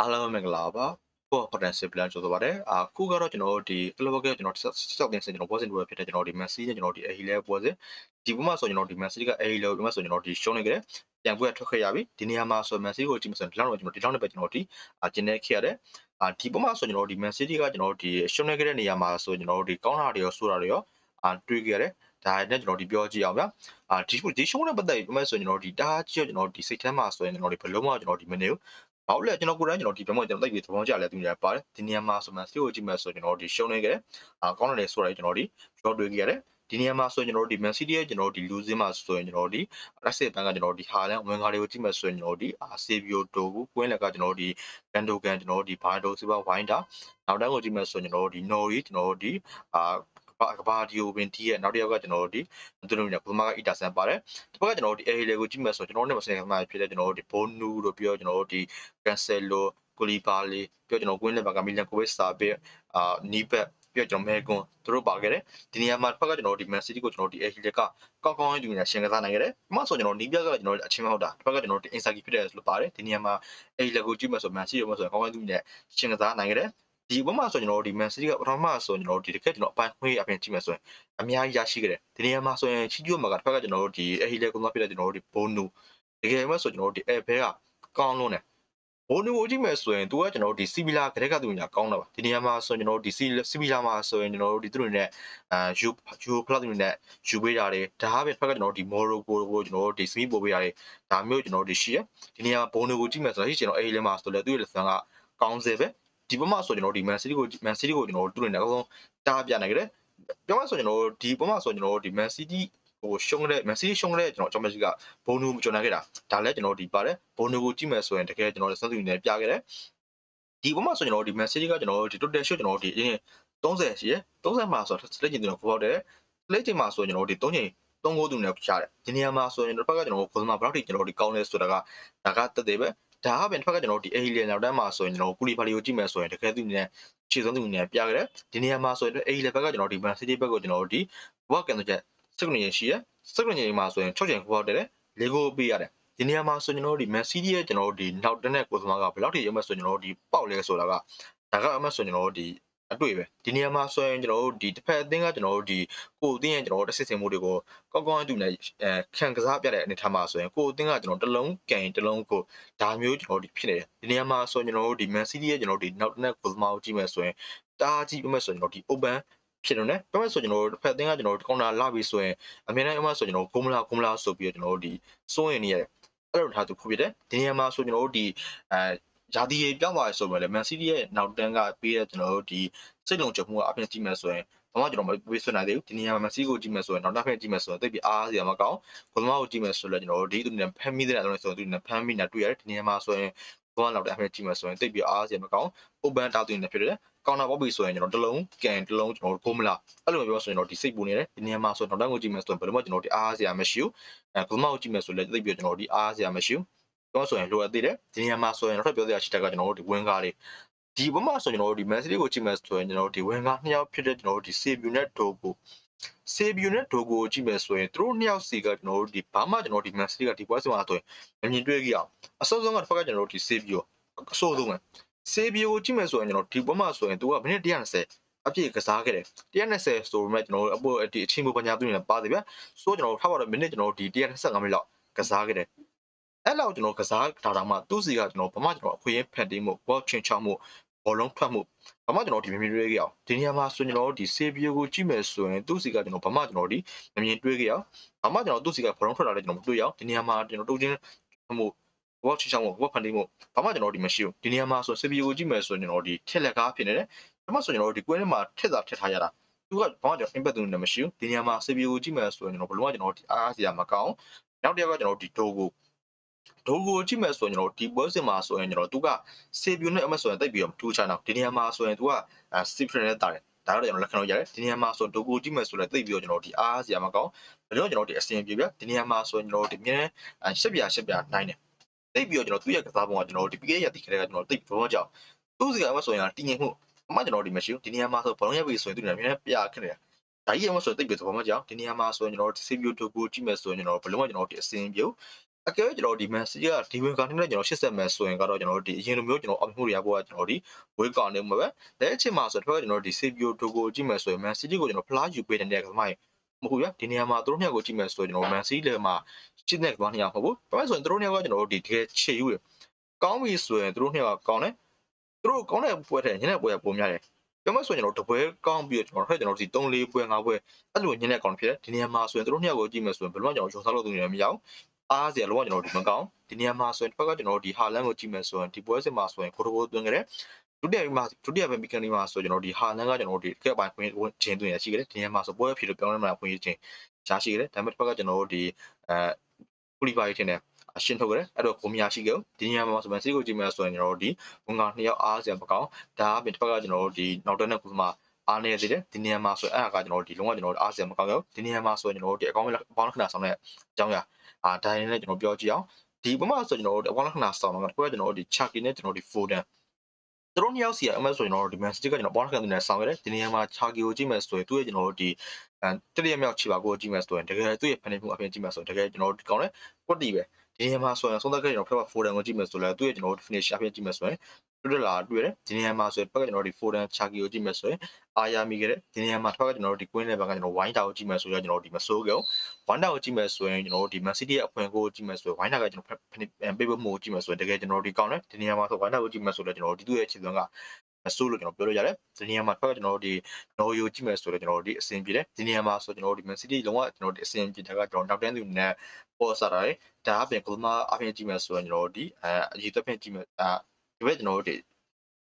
အားလုံးမင်္ဂလာပါဘော potential plan ဆိုတော့ပါတယ်အခုကတော့ကျွန်တော်တို့ဒီ club ကကျွန်တော်စောက်တင်စင်ကျွန်တော်ပွဲစဉ်တွေဖြစ်တဲ့ကျွန်တော်ဒီ Man City နဲ့ကျွန်တော်ဒီ A level ပွဲစဉ်ဒီပုံမှာဆိုကျွန်တော်ဒီ Man City က A level ပုံမှာဆိုကျွန်တော်ဒီရှုံးနေကြတယ်ပြန်ပွဲထွက်ခဲ့ရပြီဒီနေရာမှာဆို Man City ကိုကြည့်မစံဒီလောက်တော့ကျွန်တော်ဒီလောက်နဲ့ပဲကျွန်တော်ဒီအကျင်းနေခဲ့ရတယ်အာဒီပုံမှာဆိုကျွန်တော်ဒီ Man City ကကျွန်တော်ဒီရှုံးနေကြတဲ့နေရာမှာဆိုကျွန်တော်ဒီကောင်းတာတွေရောဆိုတာတွေရောအာတွေးခဲ့ရတယ်ဒါနဲ့ကျွန်တော်ဒီပြောကြည့်အောင်ဗျာအာဒီဒီရှုံးနဲ့ပတ်သက်ပြီးပုံမှန်ဆိုကျွန်တော်ဒီတားကြည့်ကျွန်တော်ဒီစိတ်ထဲမှာဆိုရင်ကျွန်တော်ဒီဘလုံးမကျွန်တော်ဒီမနေဘူး ဘာလို့လဲကျွန်တော်ကိုယ်တိုင်ကျွန်တော်ဒီဘက်မှာကျွန်တော်သိပြီးသဘောကျလဲသူများပါတယ်ဒီနေရာမှာဆိုမှစီကိုကြည့်မယ်ဆိုကျွန်တော်ဒီရှုံးနေကြတယ်အာကောင်းတယ်ဆိုတာကျွန်တော်ဒီကြောတွေးခဲ့ရတယ်ဒီနေရာမှာဆိုရင်ကျွန်တော်တို့ဒီ Man City ရဲ့ကျွန်တော်တို့ဒီ losing မှာဆိုရင်ကျွန်တော်တို့ဒီ Rashid Bank ကကျွန်တော်တို့ဒီ Haaland ဝင်ကားတွေကိုကြည့်မယ်ဆိုရင်ကျွန်တော်တို့ဒီ Asebio Dogu ကွင်းလက်ကကျွန်တော်တို့ဒီ Gundogan ကျွန်တော်တို့ဒီ Bardo Silva Winder နောက်တန်းကိုကြည့်မယ်ဆိုရင်ကျွန်တော်တို့ဒီ Nori ကျွန်တော်တို့ဒီအာ ကဘာဒီယိုပင်တီးရဲ့နောက်တစ်ယောက်ကကျွန်တော်တို့ဒီသူတို့ကဘုမာကအီတာဆန်ပါတယ်ဒီဘက်ကကျွန်တော်တို့ဒီ AHL ကိုကြည့်မယ်ဆိုတော့ကျွန်တော်တို့နဲ့မဆိုင်ခင်မှာဖြစ်တဲ့ကျွန်တော်တို့ဒီဘိုနူတို့ပြီးတော့ကျွန်တော်တို့ဒီကန်ဆယ်လိုကိုလီပါလီပြီးတော့ကျွန်တော်ဝင်းလက်ဘက်ကမီလန်ကိုဗစ်စာပြီးအာနီးဘက်ပြကျွန်တော်မဲကွန်သူတို့ပါခဲ့တယ်ဒီနေရာမှာတစ်ခါကျွန်တော်ဒီ Man City ကိုကျွန်တော်ဒီ Ahil ကကောက်ကောင်းရေးသူနဲ့ရှင်ကစားနိုင်ခဲ့တယ်ဒီမှာဆိုကျွန်တော်နီးပြကကျွန်တော်အချင်းမဟုတ်တာတစ်ခါကျွန်တော်ဒီ Inzaghi ဖြစ်တယ်လို့ပါတယ်ဒီနေရာမှာ Ahil ကိုကြည့်မှဆို Man City ရောမှဆိုကောက်ကောင်းရေးသူနဲ့ရှင်ကစားနိုင်ခဲ့တယ် ဒီဘက်မှာဆိုကျွန်တော်တို့ဒီ Man City ကပထမဆိုကျွန်တော်တို့ဒီတစ်ခက်ကျွန်တော်အပိုင်းခွေးအပြင်ကြည့်မယ်ဆိုရင်အများကြီးရရှိခဲ့တယ်ဒီနေရာမှာဆိုရင်ချီကျိုမှာကတစ်ဖက်ကကျွန်တော်တို့ဒီအဟီလေကုန်းသားပြတဲ့ကျွန်တော်တို့ဒီဘိုနူတကယ်မှဆိုကျွန်တော်တို့ဒီအဲဘဲကကောင်းလုံးတယ်ဘိုနူကိုကြည့်မယ်ဆိုရင်သူကကျွန်တော်တို့ဒီစီဗီလာကတဲ့ကသူညာကောင်းတာပါဒီနေရာမှာဆိုရင်ကျွန်တော်တို့ဒီစီဗီလာမှာဆိုရင်ကျွန်တော်တို့ဒီသူတို့နဲ့အာယူယူဖလောက်သူနဲ့ယူပေးတာတွေဒါဟာပဲတစ်ဖက်ကကျွန်တော်တို့ဒီမော်ရိုကိုကိုကျွန်တော်တို့ဒီစမီပို့ပေးတာတွေဒါမျိုးကျွန်တော်တို့ဒီရှိရဒီနေရာဘိုနူကိုကြည့်မယ်ဆိုတော့ဟိကျွန်တော်အဲလေမှာဆိုလဲသူ့ရဲ့လက်ဆန်ကကောင်းစေပဲ ဒီဘက်မှာဆိုကျွန်တော်တို့ဒီ Man City ကို Man City ကိုကျွန်တော်တို့တူနေတယ်အကောင်တားပြနိုင်ကြတယ်ပြောမှဆိုကျွန်တော်တို့ဒီဘက်မှာဆိုကျွန်တော်တို့ဒီ Man City ဟိုရှုံးတဲ့ Man City ရှုံးတဲ့ကျွန်တော်အကြောင်းမရှိကဘုံနူမကျွန်တော်ခဲ့တာဒါလည်းကျွန်တော်ဒီပါတယ်ဘုံနူကိုကြည့်မယ်ဆိုရင်တကယ်ကျွန်တော်စမ်းစုနေပြခဲ့တယ်ဒီဘက်မှာဆိုကျွန်တော်ဒီ Man City ကကျွန်တော်ဒီ total shot ကျွန်တော်ဒီအင်း30ရှိရယ်30မှာဆိုတော့လက်ကျင်ကျွန်တော်ဖောက်တယ်လက်ကျင်မှာဆိုကျွန်တော်ဒီ3ချိန်3ဂိုးသူနဲ့ရှားတယ်ဒီနေရာမှာဆိုရင်တစ်ဖက်ကကျွန်တော်ကိုယ်စမှာဘယ်လောက်ထိကျွန်တော်ဒီကောင်းလဲဆိုတာကဒါကတက်တယ်ပဲ ဒါကပြန်တစ်ဖက်ကကျွန်တော်ဒီ alien နောက်တန်းမှာဆိုရင်ကျွန်တော်ကူလီဖာလီကိုကြည့်မယ်ဆိုရင်တကယ်သူနဲ့ခြေစုံသူနဲ့ပြခဲ့တယ်ဒီနေရာမှာဆိုရင် alien ဘက်ကကျွန်တော်ဒီ Man City ဘက်ကိုကျွန်တော်ဒီဘော့ကန်တဲ့စက္ကန့်ရှိရစက္ကန့်ကြီးမှာဆိုရင်6ချိန်ခေါ်တယ်လေကိုပေးရတယ်ဒီနေရာမှာဆိုကျွန်တော်တို့ဒီ Man City ရဲ့ကျွန်တော်တို့ဒီနောက်တန်းတဲ့ကိုယ်စမားကဘယ်လောက်ထိရုံးမဲ့ဆိုကျွန်တော်တို့ဒီပေါက်လဲဆိုတာကဒါကအမှဆိုကျွန်တော်တို့ဒီ အတွေ့ပဲဒီနေရာမှာဆိုရင်ကျွန်တော်တို့ဒီတစ်ဖက်အသင်းကကျွန်တော်တို့ဒီကိုအသင်းရဲ့ကျွန်တော်တို့တစ်စစ်စင်မှုတွေကိုကောင်းကောင်းအတူနဲ့အဲခံကစားပြတဲ့အနေထားမှာဆိုရင်ကိုအသင်းကကျွန်တော်တလုံးကန်တလုံးကိုဒါမျိုးကျွန်တော်တို့ဒီဖြစ်နေတယ်ဒီနေရာမှာဆိုရင်ကျွန်တော်တို့ဒီ Man City ရဲ့ကျွန်တော်တို့ဒီနောက်တစ်နက်ကိုစမားကိုကြည့်မယ်ဆိုရင်တားကြည့်ပြမယ်ဆိုရင်ကျွန်တော်ဒီ open ဖြစ်တယ်နော်ပြမယ်ဆိုကျွန်တော်တို့တစ်ဖက်အသင်းကကျွန်တော်တို့ကောင်တာလာပြီဆိုရင်အမြဲတမ်းအမှဆိုကျွန်တော်ဂုံမလာဂုံမလာဆိုပြီးတော့ကျွန်တော်တို့ဒီစိုးရင်နေရတယ်အဲ့လိုထားသူဖြစ်တယ်ဒီနေရာမှာဆိုကျွန်တော်တို့ဒီအဲ ဂျာဒီရေပြောင်းသွားရဆိုမှလည်း Man City ရဲ့နောက်တန်းကပေးတဲ့ကျွန်တော်တို့ဒီစိတ်လုံးချက်မှုကအပြင်ကြည့်မယ်ဆိုရင်ဘာမှကျွန်တော်မဝေးဆွနိုင်သေးဘူးဒီနေရာမှာ Man City ကိုကြည့်မယ်ဆိုရင်နောက်တစ်ဖက်ကြည့်မယ်ဆိုရင်တိတ်ပြီးအားစရာမကောင်းဘုံသမားကိုကြည့်မယ်ဆိုလည်းကျွန်တော်တို့ဒီသူနဲ့ဖမ်းမိတဲ့အလုံးဆိုသူနဲ့ဖမ်းမိနေတာတွေ့ရတယ်ဒီနေရာမှာဆိုရင်ဘောနောက်တစ်ဖက်ကြည့်မယ်ဆိုရင်တိတ်ပြီးအားစရာမကောင်း open တောက်တင်နေဖြစ်တယ်ကောင်တာပေါက်ပြီဆိုရင်ကျွန်တော်တလုံးကန်တလုံးကျွန်တော်ကိုမလာအဲ့လိုပြောဆိုရင်တော့ဒီစိတ်ပူနေတယ်ဒီနေရာမှာဆိုတော့နောက်တန်းကိုကြည့်မယ်ဆိုရင်ဘယ်လိုမှကျွန်တော်ဒီအားစရာမရှိဘူးအဲဘုံမောက်ကြည့်မယ်ဆိုလည်းတိတ်ပြီးကျွန်တော်ဒီအားစရာမရှိဘူး ပြောဆိုရင်လိုအပ်သေးတယ်ဒီနေရာမှာဆိုရင်တော့ပြောစရာရှိတာကကျွန်တော်တို့ဒီဝင်းကားတွေဒီဘက်မှာဆိုကျွန်တော်တို့ဒီ Man City ကိုကြည့်မယ်ဆိုရင်ကျွန်တော်တို့ဒီဝင်းကားနှစ်ယောက်ဖြစ်တဲ့ကျွန်တော်တို့ဒီ Sebu နဲ့ Dogo Sebu နဲ့ Dogo ကိုကြည့်မယ်ဆိုရင်သူတို့နှစ်ယောက်စီကကျွန်တော်တို့ဒီဘာမှကျွန်တော်တို့ဒီ Man City ကဒီပွဲစဉ်မှာဆိုရင်မမြင်တွေ့ကြအောင်အစောဆုံးကတစ်ဖက်ကကျွန်တော်တို့ဒီ Sebu အဆိုးဆုံးပဲ Sebu ကိုကြည့်မယ်ဆိုရင်ကျွန်တော်ဒီဘက်မှာဆိုရင်သူကမိနစ်120အပြည့်ကစားခဲ့တယ်120ဆိုပေမဲ့ကျွန်တော်တို့အပေါ်ဒီအချင်းပေါ်ပညာသူတွေပါတယ်ဗျာဆိုတော့ကျွန်တော်တို့ထားပါတော့မိနစ်ကျွန်တော်တို့ဒီ125မိနစ်လောက်ကစားခဲ့တယ် အဲ့လောက်ကျွန်တော်ကစားတာတောင်မှသူ့စီကကျွန်တော်ဘာမှကျွန်တော်အခွင့်အရေးဖန်တီးမှုဘောချင်းချောက်မှုဘောလုံးထွက်မှုဘာမှကျွန်တော်ဒီမမြင်တွေ့ခဲ့အောင်ဒီနေရာမှာဆိုကျွန်တော်ဒီဆေဘီယိုကိုကြည့်မယ်ဆိုရင်သူ့စီကကျွန်တော်ဘာမှကျွန်တော်ဒီမမြင်တွေ့ခဲ့အောင်ဘာမှကျွန်တော်သူ့စီကဘောလုံးထွက်တာလည်းကျွန်တော်မတွေ့ရအောင်ဒီနေရာမှာကျွန်တော်တုံးချင်းမှုဘောချင်းချောက်မှုဘောဖန်တီးမှုဘာမှကျွန်တော်ဒီမရှိဘူးဒီနေရာမှာဆိုဆေဘီယိုကိုကြည့်မယ်ဆိုရင်ကျွန်တော်ဒီထက်လက်ကားဖြစ်နေတယ်ဒါမှဆိုကျွန်တော်ဒီကွင်းထဲမှာထက်တာထက်ထားရတာသူကဘာမှကျွန်တော် impact တူနေမရှိဘူးဒီနေရာမှာဆေဘီယိုကိုကြည့်မယ်ဆိုရင်ကျွန်တော်ဘလုံးကကျွန်တော်ဒီအားစရာမကောင်းနောက်တစ်ယောက်ကကျွန်တော်ဒီဒိုကို ဒိုကိုကြည့်မယ်ဆိုရင်ကျွန်တော်ဒီပွဲစဉ်မှာဆိုရင်ကျွန်တော်သူကဆေဘီယိုနဲ့အမဆိုရင်တိတ်ပြီးတော့ထူးခြားတော့ဒီနေရာမှာဆိုရင်သူကစီဖရနဲ့တာတယ်ဒါတော့ကျွန်တော်လက်ခံလို့ရတယ်ဒီနေရာမှာဆိုဒိုကိုကြည့်မယ်ဆိုလည်းတိတ်ပြီးတော့ကျွန်တော်ဒီအားစရာမကောင်းဘယ်တော့ကျွန်တော်ဒီအစင်ပြေပြဒီနေရာမှာဆိုရင်ကျွန်တော်ဒီမြင်းရှက်ပြရှက်ပြနိုင်တယ်တိတ်ပြီးတော့ကျွန်တော်သူ့ရဲ့ကစားပုံကကျွန်တော်ဒီ PK ရတိခရဲကကျွန်တော်တိတ်ဘောကြောင်သူ့စီကအမဆိုရင်တည်ငြိမ်မှုအမှကျွန်တော်ဒီမရှိဘူးဒီနေရာမှာဆိုဘလုံးရပြီဆိုရင်သူ့နေရာမြင်းပြခက်နေတာဒါကြီးအမဆိုတိတ်ပြီးသဘောမကြောင်ဒီနေရာမှာဆိုရင်ကျွန်တော်ဒီ CPU ဒိုကိုကြည့်မယ်ဆိုရင်ကျွန်တော်ဘလုံးကကျွန်တော်ဒီအစင်ပြေ အကယ်၍ကျွန်တော်ဒီ Man City ကဒီဝင်ကနေလည်းကျွန်တော်80မယ်ဆိုရင်ကတော့ကျွန်တော်ဒီအရင်လိုမျိုးကျွန်တော်အောင်မှုတွေရဖို့ကကျွန်တော်ဒီဝေးကောင်နေမှာပဲလက်အချိန်မှာဆိုတော့ကျွန်တော်ဒီ CPU ဒိုကိုကြည့်မယ်ဆိုရင် Man City ကိုကျွန်တော်ဖလားယူပေးတဲ့ကစားမရင်မဟုတ်ဘူးဗျဒီနေရာမှာသူတို့နှစ်ယောက်ကိုကြည့်မယ်ဆိုရင်ကျွန်တော် Man City လည်းမှာရှင်းတဲ့ကစားနှစ်ယောက်မဟုတ်ဘူးဒါပေမဲ့ဆိုရင်သူတို့နှစ်ယောက်ကကျွန်တော်ဒီတကယ်ချေယူရကောင်းပြီဆိုရင်သူတို့နှစ်ယောက်ကကောင်းတယ်သူတို့ကောင်းတဲ့ပွဲတဲ့ညနေပွဲကပုံများတယ်ပြောမဆိုရင်ကျွန်တော်တပွဲကောင်းပြီးတော့ကျွန်တော်ဟဲ့ကျွန်တော်ဒီ3-4ပွဲ5ပွဲအဲ့လိုညနေကောင်းဖြစ်တယ်ဒီနေရာမှာဆိုရင်သူတို့နှစ်ယောက်ကိုကြည့်မယ်ဆိုရင်ဘယ်လိုမှကျွန်တော်ရုံစားလို့သူနေမရအောင် အားစရာလုံးဝကျွန်တော်ဒီမကောင်းဒီနေရာမှာဆိုရင်တစ်ဖက်ကကျွန်တော်ဒီဟာလန်ကိုကြည့်မယ်ဆိုရင်ဒီပွဲစစ်မှာဆိုရင်ကိုတိုဘိုသွင်းကြတယ်ဒုတိယမှာဒုတိယပဲမီကန်နီမှာဆိုကျွန်တော်ဒီဟာလန်ကကျွန်တော်ဒီကက်ပိုင်းခွင့်ချင်းသွင်းရရှိကြတယ်ဒီနေရာမှာဆိုပွဲဖြစ်လို့ပြောင်းလဲမှခွင့်ချင်းရှားရှိကြတယ်ဒါပေမဲ့တစ်ဖက်ကကျွန်တော်ဒီအဲပူလီပါရီထင်တယ်အရှင်းထုတ်ကြတယ်အဲ့တော့ကိုမရရှိကြဒီနေရာမှာဆိုမှစီကိုကြည့်မယ်ဆိုရင်ကျွန်တော်တို့ဒီဝန်ကနှစ်ယောက်အားစရာမကောင်းဒါအပြင်တစ်ဖက်ကကျွန်တော်တို့ဒီနောက်တက်တဲ့ကုသမာ အားနေသေးတယ်ဒီနေရာမှာဆိုအဲ့ဒါကကျွန်တော်တို့ဒီလုံးဝကျွန်တော်တို့အားစရာမကောင်းဘူးဒီနေရာမှာဆိုရင်ကျွန်တော်တို့ဒီအကောင့်ပေါင်းလက္ခဏာဆောင်တဲ့အကြောင်းအရာအာဒါရင်းနဲ့ကျွန်တော်ပြောကြည့်အောင်ဒီပမာဆိုကျွန်တော်တို့အပေါင်းလက္ခဏာဆောင်တော့ကိုကကျွန်တော်တို့ဒီ Chucky နဲ့ကျွန်တော်ဒီ Foden သူတို့နှစ်ယောက်စီကအမှဆိုကျွန်တော်တို့ဒီ Man City ကကျွန်တော်ပေါင်းလက္ခဏာနဲ့ဆောင်ရတယ်ဒီနေရာမှာ Chucky ကိုကြည့်မယ်ဆိုရင်သူ့ရဲ့ကျွန်တော်တို့ဒီအဲတတိယမြောက်ချီပါကိုကြည့်မယ်ဆိုရင်တကယ်သူ့ရဲ့ဖန်နေမှုအပြင်ကြည့်မယ်ဆိုရင်တကယ်ကျွန်တော်တို့ဒီကောင်းတဲ့ကွက်တီပဲ ဒီနေရာမှာဆိုရင်ဆုံးသက်ကကျွန်တော်ဖက် Foden ကိုကြည့်မယ်ဆိုလဲသူ့ရဲ့ကျွန်တော်တို့ finish အပြင်ကြည့်မယ်ဆိုရင်တွေ့လာတွေ့တယ်ဒီနေရာမှာဆိုရင်ဘက်ကကျွန်တော်တို့ဒီ Foden Chucky ကိုကြည့်မယ်ဆိုရင်အာရမိခဲ့တယ်ဒီနေရာမှာတစ်ခါကကျွန်တော်တို့ဒီ Queen Level ကကျွန်တော် Wine Tower ကိုကြည့်မယ်ဆိုရင်ကျွန်တော်တို့ဒီမဆိုးကြအောင် Wine Tower ကိုကြည့်မယ်ဆိုရင်ကျွန်တော်တို့ဒီ Man City ရဲ့အဖွင့်ကိုကြည့်မယ်ဆိုရင် Wine Tower ကကျွန်တော်ပေးဖို့မို့ကြည့်မယ်ဆိုရင်တကယ်ကျွန်တော်တို့ဒီကောင်းတယ်ဒီနေရာမှာဆို Wine Tower ကိုကြည့်မယ်ဆိုတော့ကျွန်တော်တို့ဒီသူ့ရဲ့ခြေစွမ်းကမ ဆိုးလို့ကျွန်တော်ပြောလို့ရတယ်ဒီနေရာမှာတစ်ခါကကျွန်တော်တို့ဒီ No Yo ကြည့်မယ်ဆိုတော့ကျွန်တော်တို့ဒီအဆင်ပြေတယ်ဒီနေရာမှာဆိုကျွန်တော်တို့ဒီ Man City လုံးဝကျွန်တော်တို့ဒီအဆင်ပြေတာကကျွန်တော်နောက်တန်းသူနဲ့ပေါ်စားတာလေဒါအပြင်ကလမအပြင်ကြည့်မယ်ဆိုရင်ကျွန်တော်တို့ဒီအဲအရေးသက်ဖြင့်ကြည့်မယ်အာဒီဘက်ကျွန်တော်တို့ဒီ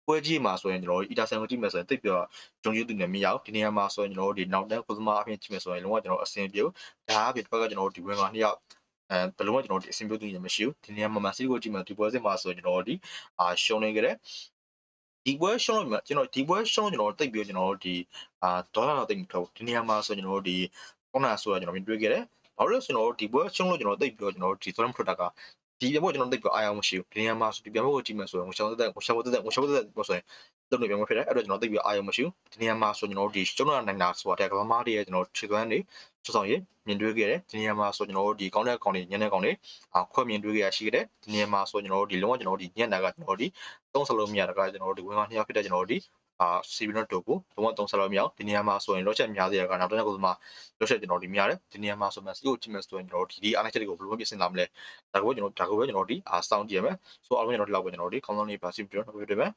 ပွဲကြီးမှာဆိုရင်ကျွန်တော်တို့အီတာဆန်ကိုကြည့်မယ်ဆိုရင်တိတ်ပြီးတော့ဂျုံကျူးသူနဲ့မရအောင်ဒီနေရာမှာဆိုရင်ကျွန်တော်တို့ဒီနောက်တန်းကုသမာအပြင်ကြည့်မယ်ဆိုရင်လုံးဝကျွန်တော်အဆင်ပြေဒါအပြင်တစ်ဖက်ကကျွန်တော်တို့ဒီဝင်ကနှစ်ယောက်အဲဘယ်လိုမှကျွန်တော်ဒီအဆင်ပြေသူညမရှိဘူးဒီနေရာမှာမန်စီကိုကြည့်မယ်ဒီပွဲစစ်မှာဆိုရင်ကျွန်တော်တို့ဒီအာရှုံးနေကြတယ် ဒီပွဲရှုံးလို့ကျွန်တော်ဒီပွဲရှုံးကျွန်တော်တိတ်ပြီးကျွန်တော်တို့ဒီအာဒေါ်လာတော့တိတ်မထုတ်ဒီနေရာမှာဆိုရင်ကျွန်တော်တို့ဒီကောနာဆိုတော့ကျွန်တော်မြင်တွေ့ခဲ့တယ်ဘာလို့လဲဆိုတော့ဒီပွဲရှုံးလို့ကျွန်တော်တိတ်ပြီးတော့ကျွန်တော်ဒီသွမ်းပရိုဒါက ဒီပြဖို့ကျွန်တော်တိတ်ပြီးအာရုံမရှိဘူးဒီနေရာမှာဆိုဒီပြဖို့ကိုကြည့်မယ်ဆိုရင်ငွေရှောင်းတဲ့ငွေရှောင်းတဲ့ငွေရှောင်းတဲ့ပေါ့ဆိုရင်တုံ့ပြန်မဖြစ်တယ်အဲ့တော့ကျွန်တော်တိတ်ပြီးအာရုံမရှိဘူးဒီနေရာမှာဆိုကျွန်တော်ဒီကျွန်တော်နိုင်တာဆိုတော့ကဘာမားတွေရဲ့ကျွန်တော်ခြေသွမ်းတွေစောဆောင်ရေးမြင်တွေ့ခဲ့တယ်ဒီနေရာမှာဆိုကျွန်တော်ဒီကောင်းတဲ့ကောင်တွေညနေကောင်တွေအခွက်မြင်တွေ့ခဲ့ရရှိခဲ့တယ်ဒီနေရာမှာဆိုကျွန်တော်ဒီလုံးဝကျွန်တော်ဒီညက်နာကကျွန်တော်ဒီသုံးစလုံးမြရတကကျွန်တော်ဒီဝင်ကနှစ်ယောက်ဖြစ်တဲ့ကျွန်တော်ဒီ အာစီဗီနိုတိုကိုလုံးဝသုံးစလုံးမြောက်ဒီနေရာမှာဆိုရင်လောချက်များသေးရကနောက်တစ်ခုမှလောချက်ကျွန်တော်ဒီများတယ်ဒီနေရာမှာဆိုမှစီကိုကြည့်မယ်ဆိုရင်ကျွန်တော်ဒီဒီအားနည်းချက်တွေကိုဘယ်လိုပြင်ဆင်လာမလဲဒါကိုကျွန်တော်ဒါကိုပဲကျွန်တော်ဒီအာစောင့်ကြည့်ရမယ်ဆိုအောင်ကျွန်တော်ဒီလောက်ပဲကျွန်တော်ဒီခေါင်းဆောင်လေးပါစီပြီးတော့နောက်ပြီးတွေ့မယ်